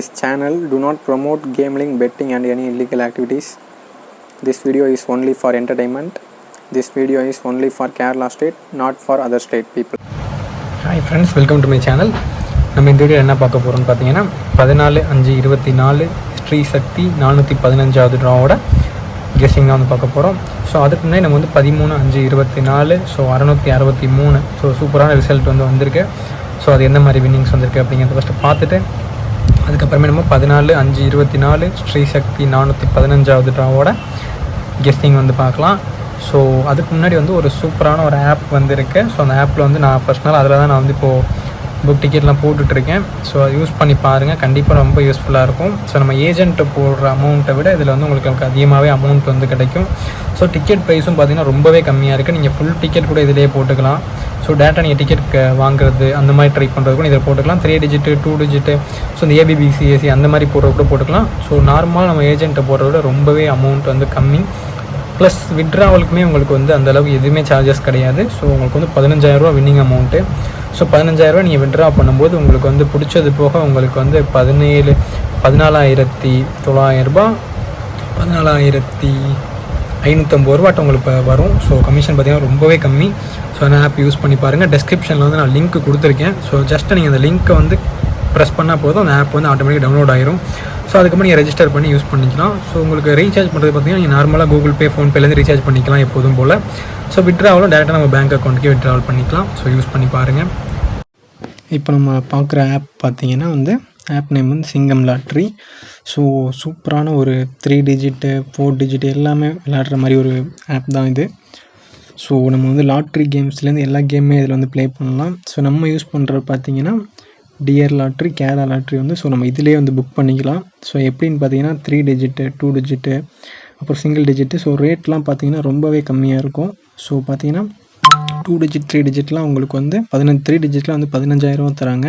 This channel do not promote gambling, betting and any illegal activities. This video is only for entertainment. This video is only for Kerala state, not for other state people. Hi friends welcome to my channel நம்ம இந்த video என்ன பார்க்க போகிறோம்னு பார்த்தீங்கன்னா பதினாலு அஞ்சு இருபத்தி நாலு ஸ்ரீ சக்தி நானூற்றி பதினஞ்சாவது ட்ராவோட கெஸ்ஸிங் தான் வந்து பார்க்க போகிறோம் ஸோ அதுக்கு முன்னாடி நம்ம வந்து பதிமூணு அஞ்சு இருபத்தி நாலு ஸோ அறநூற்றி அறுபத்தி மூணு ஸோ சூப்பரான ரிசல்ட் வந்து வந்திருக்கு ஸோ அது எந்த மாதிரி வின்னிங்ஸ் வந்திருக்கு அப்படிங்கிறத ஃபஸ்ட்டு பார்த்துட்டு அதுக்கப்புறமே நம்ம பதினாலு அஞ்சு இருபத்தி நாலு ஸ்ரீ சக்தி நானூற்றி பதினஞ்சாவது ட்ராவோட கெஸ்டிங் வந்து பார்க்கலாம். ஸோ அதுக்கு முன்னாடி வந்து ஒரு சூப்பரான ஒரு ஆப் வந்து இருக்குது ஸோ அந்த ஆப்பில் வந்து நான் பர்சனலாக அதில் தான் நான் வந்து இப்போது புக் டிக்கெட்லாம் போட்டுட்ருக்கேன். ஸோ அதை யூஸ் பண்ணி பாருங்கள் கண்டிப்பாக ரொம்ப யூஸ்ஃபுல்லாக இருக்கும். ஸோ நம்ம ஏஜென்ட்டு போடுற அமௌண்ட்டை விட இதில் வந்து உங்களுக்கு அதிகமாகவே அமௌண்ட் வந்து கிடைக்கும். ஸோ டிக்கெட் ப்ரைஸும் பார்த்தீங்கன்னா ரொம்பவே கம்மியாக இருக்குது நீங்கள் ஃபுல் டிக்கெட் கூட இதிலே போட்டுக்கலாம். ஸோ டேட்டா நீங்கள் டிக்கெட் வாங்குறது அந்த மாதிரி ட்ரை பண்ணுறது கூட இதில் போட்டுக்கலாம். Three digit two digit so இந்த ஏபிபிசிஎஸ்சி அந்த மாதிரி போடுறது கூட போட்டுக்கலாம். ஸோ நார்மலாக நம்ம ஏஜென்ட்டை போடுறத விட ரொம்பவே அமௌண்ட் வந்து கம்மி. ப்ளஸ் விட்ராவலுக்குமே உங்களுக்கு வந்து அந்தளவுக்கு எதுவுமே சார்ஜஸ் கிடையாது. ஸோ உங்களுக்கு வந்து பதினஞ்சாயிரரூவா வின்னிங் அமௌண்ட்டு ஸோ பதினஞ்சாயிரரூவா நீங்கள் விட்ரா பண்ணும்போது உங்களுக்கு வந்து பிடிச்சது போக உங்களுக்கு வந்து பதினேழு பதினாலாயிரத்தி தொள்ளாயிரரூபா பதினாலாயிரத்தி ஐநூற்றம்பது ரூபாட்ட உங்களுக்கு வரும். ஸோ கமிஷன் பார்த்திங்கன்னா ரொம்பவே கம்மி. ஸோ அந்த ஆப் யூஸ் பண்ணி பாருங்கள் டெஸ்கிரிப்ஷனில் வந்து நான் லிங்க் கொடுத்துருக்கேன். ஸோ ஜஸ்ட் நீங்கள் அந்த லிங்க்கை வந்து ப்ரெஸ் பண்ணால் போதும். அந்த ஆப் வந்து ஆட்டோமேட்டிக் டவுன்லோட் ஆயிரும். ஸோ அதுக்கப்புறம் நீங்கள் ரெஜிஸ்டர் பண்ணி யூஸ் பண்ணிக்கலாம். ஸோ உங்களுக்கு ரீசார்ஜ் பண்ணுறது பார்த்தீங்கன்னா நீங்கள் நார்மலாக கூகுள் பே ஃபோன்பேலேருந்து ரீசார்ஜ் பண்ணிக்கலாம் எப்போதும் போல். ஸோ விட்ராவலும் டேரெக்டாக நம்ம பேங்க் அக்கௌண்ட்டுக்கு விட்ராவல் பண்ணிக்கலாம். ஸோ யூஸ் பண்ணி பாருங்கள் இப்போ நம்ம பார்க்குற ஆப் பார்த்தீங்கன்னா வந்து ஆப் நேம் வந்து சிங்கம் லாட்ரி ஸோ சூப்பரான ஒரு த்ரீ டிஜிட்டு ஃபோர் டிஜிட் எல்லாமே விளையாடுற மாதிரி ஒரு ஆப் தான் இது. ஸோ நம்ம வந்து லாட்ரி கேம்ஸ்லேருந்து எல்லா கேமுமே இதில் வந்து ப்ளே பண்ணலாம். ஸோ நம்ம யூஸ் பண்ணுற பார்த்தீங்கன்னா டிஆர் லாட்ரி கேரளா லாட்ரி வந்து ஸோ நம்ம இதிலே வந்து புக் பண்ணிக்கலாம். ஸோ எப்படின்னு பார்த்தீங்கன்னா த்ரீ டிஜிட்டு டூ டிஜிட்டு அப்புறம் சிங்கிள் டிஜிட்டு ஸோ ரேட்லாம் பார்த்தீங்கன்னா ரொம்பவே கம்மியாக இருக்கும். ஸோ பார்த்தீங்கன்னா டூ டிஜிட் த்ரீ டிஜிட்லாம் உங்களுக்கு வந்து பதினஞ்சு த்ரீ டிஜிட்லாம் வந்து பதினஞ்சாயிரம் தராங்க.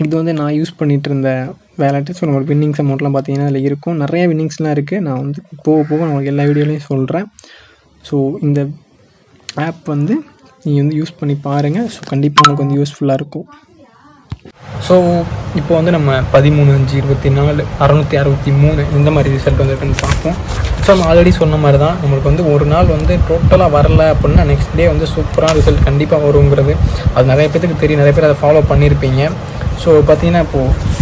இது வந்து நான் யூஸ் பண்ணிகிட்டு இருந்த வேலட்டு ஸோ நம்மளுக்கு வின்னிங்ஸ் அமௌண்ட்லாம் பார்த்தீங்கன்னா அதில் இருக்கும். நிறைய வின்னிங்ஸ்லாம் இருக்குது நான் வந்து போக போக நம்மளுக்கு எல்லா வீடியோலையும் சொல்கிறேன் ஸோ இந்த ஆப் வந்து நீங்கள் வந்து யூஸ் பண்ணி பாருங்கள் ஸோ கண்டிப்பாக உங்களுக்கு வந்து யூஸ்ஃபுல்லாக இருக்கும். ஸோ இப்போ வந்து நம்ம பதிமூணு அஞ்சு இருபத்தி நாலு அறநூற்றி அறுபத்தி மூணு இந்த மாதிரி ரிசல்ட் வந்துருக்குன்னு பார்ப்போம். ஸோ நம்ம ஆல்ரெடி சொன்ன மாதிரி தான் நம்மளுக்கு வந்து ஒரு நாள் வந்து டோட்டலாக வரல அப்படின்னா நெக்ஸ்ட் டே வந்து சூப்பராக ரிசல்ட் கண்டிப்பாக வருங்கிறது. அது நிறைய பேருக்கு தெரியும். நிறைய பேர் அதை ஃபாலோ பண்ணியிருப்பீங்க ஸோ பார்த்தீங்கன்னா இப்போது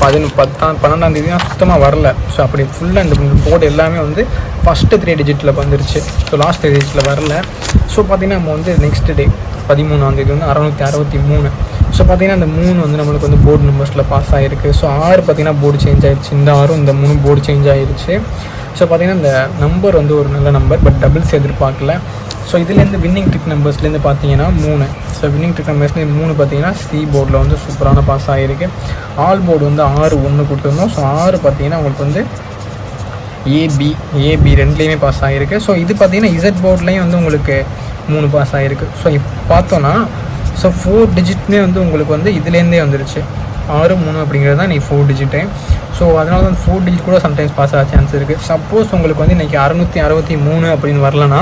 பதினு பத்தாம் பன்னெண்டாம் தேதி தான் சுத்தமாக வரல. ஸோ அப்படி ஃபுல்லாக இந்த போர்டு எல்லாமே வந்து ஃபஸ்ட்டு த்ரீ டிஜிட்டில் வந்துருச்சு. ஸோ லாஸ்ட் த்ரீ டிஜிட்டில் வரல. ஸோ பார்த்தீங்கன்னா நம்ம வந்து நெக்ஸ்ட் டே பதிமூணாம் தேதி வந்து அறநூற்றி அறுபத்தி மூணு. ஸோ பார்த்தீங்கன்னா அந்த மூணு வந்து நம்மளுக்கு வந்து போர்டு நம்பர்ஸில் பாஸ் ஆகிருக்கு ஸோ ஆறு பார்த்தீங்கன்னா போர்டு சேஞ்ச் ஆகிடுச்சு இந்த ஆறும் இந்த மூணு போர்டு சேஞ்ச் ஆகிடுச்சு ஸோ பார்த்தீங்கன்னா இந்த நம்பர் வந்து ஒரு நல்ல நம்பர் பட் டபுள்ஸ் எதிர்பார்க்கல. ஸோ இதுலேருந்து வின்னிங் ட்ரிக் நம்பர்ஸ்லேருந்து பார்த்தீங்கன்னா மூணு. ஸோ வின்னிங் ட்ரிக் நம்பர்ஸ்லேருந்து மூணு பார்த்தீங்கன்னா சி போர்டில் வந்து சூப்பரான பாஸ் ஆகிருக்கு ஆல் போர்டு வந்து ஆறு ஒன்று கொடுத்துருந்தோம். ஸோ ஆறு பார்த்தீங்கன்னா உங்களுக்கு வந்து ஏபி ஏபி ரெண்டுலேயுமே பாஸ் ஆகிருக்கு ஸோ இது பார்த்தீங்கன்னா இசட் போர்ட்லேயும் வந்து உங்களுக்கு மூணு பாஸ் ஆகிருக்கு ஸோ இப்போ பார்த்தோன்னா ஸோ ஃபோர் டிஜிட்மே வந்து உங்களுக்கு வந்து இதுலேருந்தே வந்துருச்சு. ஆறு மூணு அப்படிங்கிறது தான் நீ ஃபோர் டிஜிட்டு ஸோ அதனால தான் ஃபோர் டிஜிட் கூட சம்டைம்ஸ் பாஸ் ஆக சான்ஸ் இருக்குது சப்போஸ் உங்களுக்கு வந்து இன்றைக்கி அறுநூற்றி அறுபத்தி மூணு அப்படின்னு வரலன்னா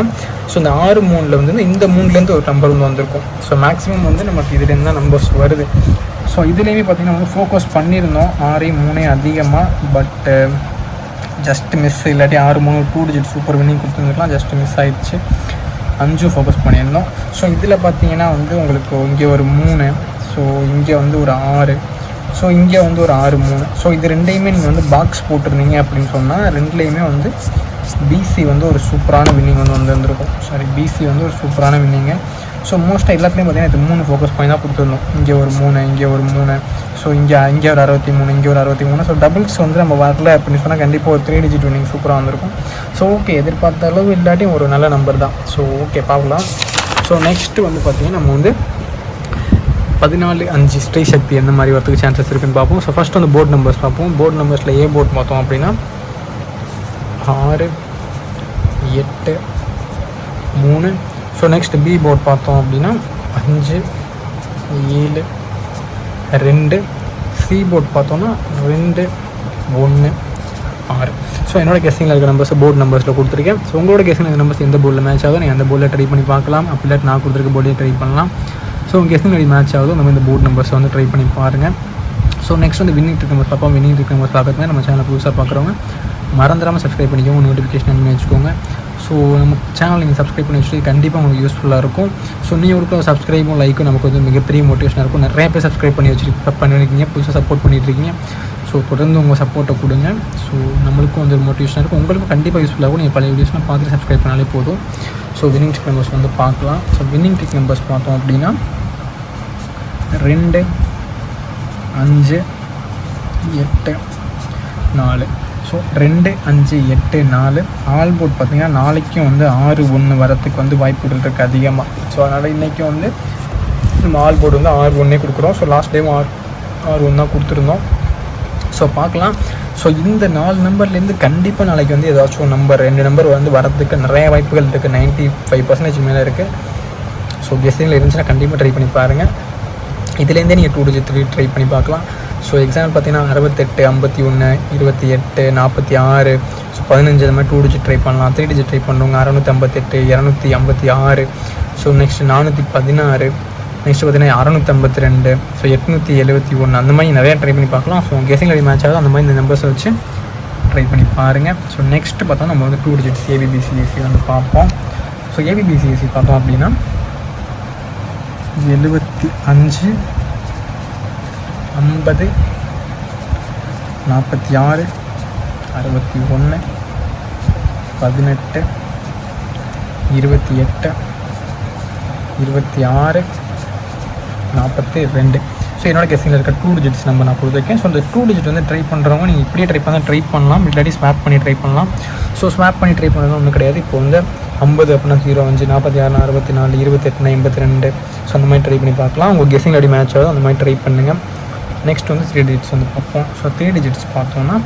ஸோ இந்த ஆறு மூணில் வந்து இந்த மூணுலேருந்து ஒரு நம்பர் வந்து வந்திருக்கும். ஸோ மேக்ஸிமம் வந்து நமக்கு இதுலேருந்து தான் நம்பர்ஸ் வருது. ஸோ இதுலேயுமே பார்த்திங்கன்னா வந்து ஃபோக்கஸ் பண்ணியிருந்தோம். ஆறே மூணே அதிகமாக பட்டு ஜஸ்ட் மிஸ் இல்லாட்டி ஆறு மூணு டூ டிஜிட் சூப்பர் வின்னிங் கொடுத்துருந்துருக்கலாம் ஜஸ்ட் மிஸ் ஆகிடுச்சு அஞ்சும் ஃபோக்கஸ் பண்ணியிருந்தோம். ஸோ இதில் பார்த்தீங்கன்னா வந்து உங்களுக்கு இங்கே ஒரு மூணு. ஸோ இங்கே வந்து ஒரு ஆறு. ஸோ இங்கே வந்து ஒரு ஆறு மூணு. ஸோ இது ரெண்டையுமே நீங்கள் வந்து பாக்ஸ் போட்டிருந்தீங்க அப்படின்னு சொன்னால் ரெண்டுலேயுமே வந்து பிசி வந்து ஒரு சூப்பரான வின்னிங் வந்து வந்திருந்திருக்கும். சாரி பிசி வந்து ஒரு சூப்பரான வின்னிங்கு ஸோ மோஸ்ட்டாக எல்லாத்துலேயும் பார்த்தீங்கன்னா இது மூணு ஃபோக்கஸ் பாயிண்ட் தான் கொடுத்துருந்தோம். இங்கே ஒரு மூணு இங்கே ஒரு மூணு. ஸோ இங்கே இங்கே ஒரு அறுபத்தி மூணு இங்கே ஒரு அறுபத்தி மூணு. ஸோ டபுள்ஸ் வந்து நம்ம வரல அப்படின்னு சொன்னால் கண்டிப்பாக ஒரு த்ரீ டிஜிட் வின்னிங் சூப்பராக வந்திருக்கும். ஸோ ஓகே எதிர்பார்த்த அளவு இல்லாட்டி ஒரு நல்ல நம்பர் தான். ஸோ ஓகே பார்க்கலாம். ஸோ நெக்ஸ்ட்டு வந்து பார்த்திங்கன்னா நம்ம வந்து பதினாலு அஞ்சு ஸ்ட்ரை சக்தி எந்த மாதிரி வரதுக்கு சான்சஸ் இருக்குன்னு பார்ப்போம். ஸோ ஃபஸ்ட் வந்து போர்ட் நம்பர்ஸ் பார்ப்போம். போர்ட் நம்பர்ஸில் ஏ போர்ட் பார்த்தோம் அப்படின்னா ஆறு எட்டு மூணு. ஸோ நெக்ஸ்ட் பி போர்ட் பார்த்தோம் அப்படின்னா அஞ்சு ஏழு ரெண்டு. சி போர்ட் பார்த்தோன்னா ரெண்டு ஒன்று ஆறு. ஸோ என்னோட கெஸ்டிங்கில் இருக்கிற நம்பர்ஸ் போர்டு நம்பர்ஸில் கொடுத்துருக்கேன். ஸோ உங்களோட கெஸ்டிங் நம்பர்ஸ் எந்த போர்டில் மேட்ச் ஆகும் நீங்கள் அந்த போர்டில் ட்ரை பண்ணி பார்க்கலாம். அப்படி இல்லாட்டி நான் கொடுத்துருக்க போர்டில் ட்ரை பண்ணலாம். ஸோ உங்கள் எத்தனை மேட்ச் ஆகுதோ நம்ம இந்த போர்டு நம்பர்ஸை வந்து ட்ரை பண்ணி பாருங்கள் ஸோ நெக்ஸ்ட் வந்து வின்னிங் ட்ரிக் நம்பர்ஸ் பார்ப்போம். வின்னிங் ட்ரிக் நம்பர்ஸ் பார்க்கறது நம்ம சேனல் புதுசாக பார்க்குறவங்க மறந்துடாமல் சப்ஸ்கிரைப் பண்ணிக்கோங்க. நோட்டிஃபிகேஷன் பண்ணி வச்சுக்கோங்க. ஸோ நம்ம சேனல் நீங்கள் சப்ஸ்கிரைப் பண்ணி வச்சுட்டு கண்டிப்பாக உங்களுக்கு யூஸ்ஃபுல்லாக இருக்கும். ஸோ நீங்கள் கொடுக்குற சப்ஸ்கிரைபும் லைக்கும் நமக்கு வந்து மிகப்பெரிய மோட்டிவேஷனாக இருக்கும். நிறைய பேர் சப்ஸ்கிரைப் பண்ணி வச்சுட்டு பண்ணிருக்கீங்க புதுசாக சப்போர்ட் பண்ணிட்டுருக்கீங்க ஸோ தொடர்ந்து உங்கள் சப்போர்ட்டை கொடுங்க. ஸோ நம்மளுக்கும் வந்து ஒரு மோட்டிவேஷனாக இருக்கும். உங்களுக்கும் கண்டிப்பாக யூஸ்ஃபுல்லாக இருக்கும் நீங்கள் பழைய வீடியோஸ்லாம் பார்த்து சப்ஸ்கிரைப் பண்ணாலே போதும். ஸோ வின்னிங் டெக் நம்பர்ஸ் வந்து பார்க்கலாம். ஸோ வின்னிங் டிக் நம்பர்ஸ் பார்த்தோம் அப்படின்னா ரெண்டு அஞ்சு எட்டு நாலு. ஸோ ரெண்டு அஞ்சு எட்டு நாலு. ஆல் போர்ட் பார்த்திங்கன்னா நாளைக்கும் வந்து ஆறு ஒன்று வரத்துக்கு வந்து வாய்ப்புகள் இருக்குது அதிகமாக ஸோ அதனால் இன்றைக்கும் வந்து நம்ம ஆல் போர்டு வந்து ஆறு ஒன்றே கொடுக்குறோம். ஸோ லாஸ்ட் டைம் ஆறு ஆறு ஒன்று தான் கொடுத்துருந்தோம். ஸோ பார்க்கலாம். ஸோ இந்த நாலு நம்பர்லேருந்து கண்டிப்பாக நாளைக்கு வந்து ஏதாச்சும் நம்பர் ரெண்டு நம்பர் வந்து வரதுக்கு நிறைய வாய்ப்புகள் இருக்குது நைன்ட்டி ஃபைவ் பர்சன்டேஜ் மேலே இருக்குது ஸோ கெஸ்டிங்கில் இருந்துச்சுன்னா கண்டிப்பாக ட்ரை பண்ணி பாருங்கள் இதுலேருந்தே நீங்கள் டூ டிஜிட் த்ரீ ட்ரை பண்ணி பார்க்கலாம். ஸோ எக்ஸாம்பிள் பார்த்தீங்கன்னா அறுபத்தெட்டு ஐம்பத்தி ஒன்று இருபத்தி எட்டு நாற்பத்தி ஆறு. ஸோ பதினஞ்சு அது மாதிரி டூ டிஜிட் ட்ரை பண்ணலாம். த்ரீ டிஜிட் ட்ரை பண்ணுறவங்க அறநூற்றி ஐம்பத்தெட்டு இரநூத்தி ஐம்பத்தி ஆறு. ஸோ நெக்ஸ்ட் நானூற்றி பதினாறு. நெக்ஸ்ட் பார்த்தீங்கன்னா அறநூற்றி ஐம்பத்தி ரெண்டு ஸோ எட்நூற்றி எழுபத்தி ஒன்று. அந்த மாதிரி நிறையா ட்ரை பண்ணி பார்க்கலாம். ஸோ கெஸிங் ரெடி மேட்ச் ஆகுது? அந்த மாதிரி இந்த நம்பர்ஸை வச்சு ட்ரை பண்ணி பாருங்கள் ஸோ நெக்ஸ்ட் பார்த்தா நம்ம வந்து டூ டிஜிட்ஸ் ஏபிபிசிஎஸ்சி வந்து பார்ப்போம். ஸோ ஏபிபிசிஎஸ்சி பார்த்தோம் அப்படின்னா எழுபத்தி அஞ்சு ஐம்பது நாற்பத்தி ஆறு அறுபத்தி ஒன்று பதினெட்டு இருபத்தி எட்டு இருபத்தி ஆறு நாற்பத்தி ரெண்டு. ஸோ என்னோட கெஸ்டிங்கில் இருக்க டூ டிஜிட்ஸ் நம்பர் நான் கொடுத்துருக்கேன். ஸோ அந்த டூ டிஜிட் வந்து ட்ரை பண்ணுறவங்க நீங்கள் இப்படியே ட்ரை பண்ணால் ட்ரை பண்ணலாம். இல்லாட்டி ஸ்வாப் பண்ணி ட்ரை பண்ணலாம். ஸோ ஸ்வாப் பண்ணி ட்ரை பண்ணுறது ஒன்றும் கிடையாது. இப்போ வந்து ஐம்பது அப்படின்னா ஜீரோ அஞ்சு நாற்பத்தி ஆறு அறுபத்தி நாலு இருபத்தெட்டு எண்பத்தி ரெண்டு. ஸோ அந்த மாதிரி ட்ரை பண்ணி பார்க்கலாம். உங்கள் கெஸிங் அடி மேட்ச் ஆகுது. அந்த மாதிரி ட்ரை பண்ணுங்கள் நெக்ஸ்ட் வந்து த்ரீ டிஜிட்ஸ் வந்து பார்ப்போம். ஸோ த்ரீ டிஜிட்ஸ் பார்த்தோன்னா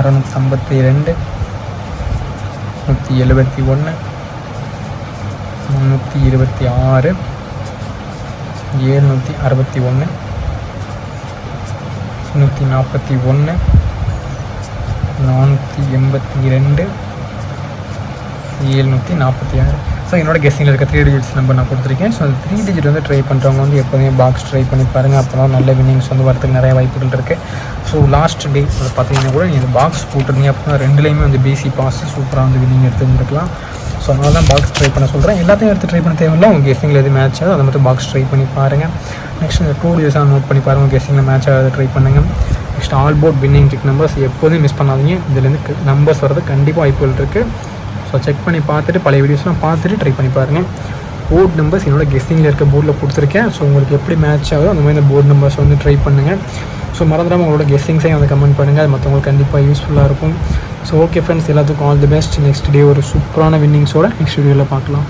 அறநூற்றி ஐம்பத்தி ரெண்டு நூற்றி எழுபத்தி ஒன்று முந்நூற்றி இருபத்தி ஆறு ஏழ்நூற்றி அறுபத்தி ஒன்று நூற்றி நாற்பத்தி ஒன்று நானூற்றி எண்பத்தி ரெண்டு ஏழ்நூற்றி நாற்பத்தி ஆறு. ஸோ என்னோட கெஸ்டிங்கில் இருக்க த்ரீ டிஜிட்ஸ் நம்பர் நான் கொடுத்துருக்கேன். ஸோ அந்த த்ரீ டிஜிட் வந்து ட்ரை பண்ணுறவங்க வந்து எப்போதுமே பாக்ஸ் ட்ரை பண்ணி பாருங்கள் அப்போ தான் நல்ல வின்னிங்ஸ் வந்து வரதுக்கு நிறைய வாய்ப்புகள் இருக்குது ஸோ லாஸ்ட் டே அதை பார்த்தீங்கன்னா கூட நீங்கள் பாக்ஸ் போட்டிருந்தீங்க அப்படின்னா ரெண்டுலேயுமே வந்து பிசி பாஸ் சூப்பராக வந்து வின்னிங் எடுத்துருந்துருக்கலாம். ஸோ அதனால தான் பாக்ஸ் ட்ரை பண்ண சொல்கிறேன் எல்லாத்தையும் எடுத்து ட்ரை பண்ண தேவையில்லை. உங்கள் கெஸ்டிங்கில் எது மேட்ச் ஆகுது. அதை மட்டும் பாக்ஸ் ட்ரை பண்ணி பாருங்கள் நெக்ஸ்ட் இந்த டூ டேஸாக நோட் பண்ணி பாருங்கள் உங்கள் மேட்ச் ஆகுது ட்ரை பண்ணுங்கள் next all board winning trick numbers எப்போதும் மிஸ் பண்ணாதீங்க. இதுலேருந்து நம்பர்ஸ் வரது கண்டிப்பாக வாய்ப்புகள் இருக்குது ஸோ செக் பண்ணி பார்த்துட்டு பழைய வீடியோஸ்லாம் பார்த்துட்டு ட்ரை பண்ணி பாருங்கள் போர்ட் நம்பர்ஸ் என்னோட கெஸ்டிங்கில் இருக்க போர்டில் கொடுத்துருக்கேன். ஸோ உங்களுக்கு எப்படி மேட்ச் ஆகுதோ அந்த மாதிரி இந்த போர்ட் நம்பர்ஸ் வந்து ட்ரை பண்ணுங்கள் ஸோ மறந்துடாமல் உங்களோட கெஸ்டிங்ஸையும் வந்து கமெண்ட் பண்ணுங்கள் அது மற்றவங்களுக்கு கண்டிப்பாக யூஸ்ஃபுல்லாக இருக்கும். ஸோ ஓகே ஃப்ரெண்ட்ஸ் எல்லாத்துக்கும் all the best next day ஒரு சூப்பரான வின்னிங்ஸோட நெக்ஸ்ட் வீடியோவில் பார்க்கலாம்.